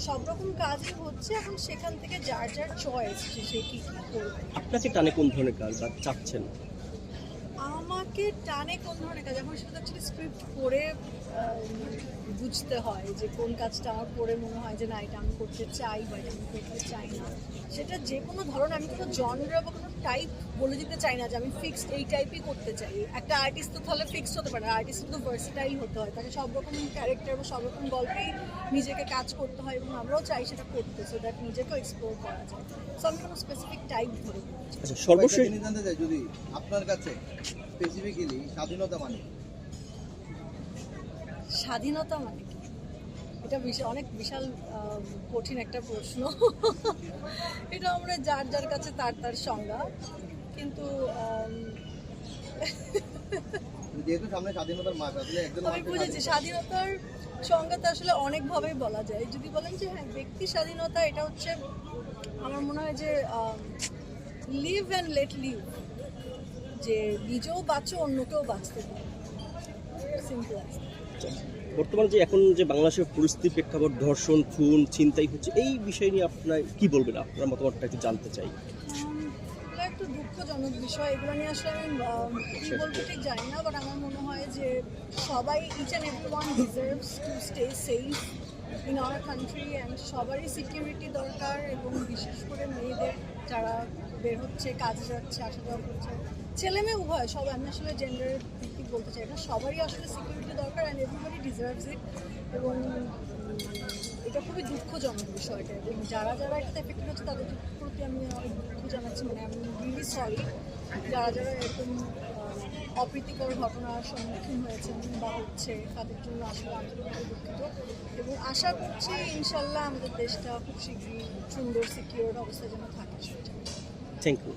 সব রকম কাজই হচ্ছে এখন সেখান থেকে যার যার চয়েস যে সে কি কি করবে। আপনাকে টানে কোন ধরনের কাজ বা চাচ্ছেন? আমাকে টানে কোন ধরনের কাজ? এখন সেটা অ্যাকচুয়ালি স্ক্রিপ্ট আহ, বুঝতে হয় যে কোন কাজটা আমার পড়ে মনে হয় যে না এটা আমি করতে চাই বা এটা আমি করতে চাই না। সেটা যে কোনো ধরনের আমি কোনো জনরা বা কোনো টাইপ বলে দিতে চাই না যে আমি ফিক্সড এই টাইপই করতে চাই। একটা আর্টিস্ট তো তাহলে ফিক্সড হতে পারে আর্টিস্ট তো ভার্সিটাইল হতে হয় তাকে সব রকম ক্যারেক্টার বা সব রকম গল্পেই নিজেকে কাজ করতে হয় এবং আমরাও চাই সেটা করতে সো দ্যাট নিজেকেও এক্সপ্লোর করা যায়। সো আমি কোনো স্পেসিফিক টাইপ ধরে আচ্ছা সর্বশেষ যদি আপনার কাছে স্পেসিফিক্যালি স্বাধীনতা মানে? স্বাধীনতা মানে কি? এটা অনেক বিশাল কঠিন একটা প্রশ্ন। এটা আমরা যার যার কাছে তার তার সংজ্ঞা। কিন্তু যেহেতু সামনে স্বাধীনতার মাস আসলে একজন আমি বুঝেছি স্বাধীনতার সংজ্ঞা তো আসলে অনেকভাবেই বলা যায়। যদি বলেন যে হ্যাঁ ব্যক্তি স্বাধীনতা এটা হচ্ছে আমার মনে হয় যে লিভ অ্যান্ড লেট লিভ যে নিজেও বাঁচো অন্যকেও বাঁচতে পারো। সিম্পল বর্তমানে যে এখন যে বাংলাদেশের পরিস্থিতি প্রেক্ষাপট ধর্ষণ খুন ছিনতাই হচ্ছে এই বিষয় নিয়ে আপনার কি বলবেন? আপনার মতামতটা একটু জানতে চাই। একটু দুঃখজনক বিষয়। এগুলো নিয়ে আসলে আমি কি বলব ঠিক জানি না বাট আমার মনে হয় যে সবাই each and every one deserves to stay safe in our country and সবারই সিকিউরিটি দরকার এবং বিশেষ করে মেয়েদের যারা বের হচ্ছে কাজে যাচ্ছে আসা যাওয়া করছে। ছেলে মেয়ে উভয় সবাই আমি আসলে জেন্ডার ভিত্তিক বলতে চাই না সবারই আসলে সিকিউরিটি দরকার অ্যান্ড এভরিবডি ডিজার্ভস ইট এবং এটা খুবই দুঃখজনক বিষয়টা এবং যারা যারা এটাতে এফেক্টেড হচ্ছে তাদের প্রতি আমি অনেক দুঃখ জানাচ্ছি মানে আমি রিলি সরি যারা যারা এরকম অপ্রীতিকর ঘটনার সম্মুখীন হয়েছেন বা হচ্ছে তাদের জন্য আসলে আন্তরিকভাবে দুঃখিত এবং আশা করছি ইনশাল্লাহ আমাদের দেশটা খুব শীঘ্রই সুন্দর সিকিউর অবস্থায় যেন থাকে। সেটা থ্যাংক ইউ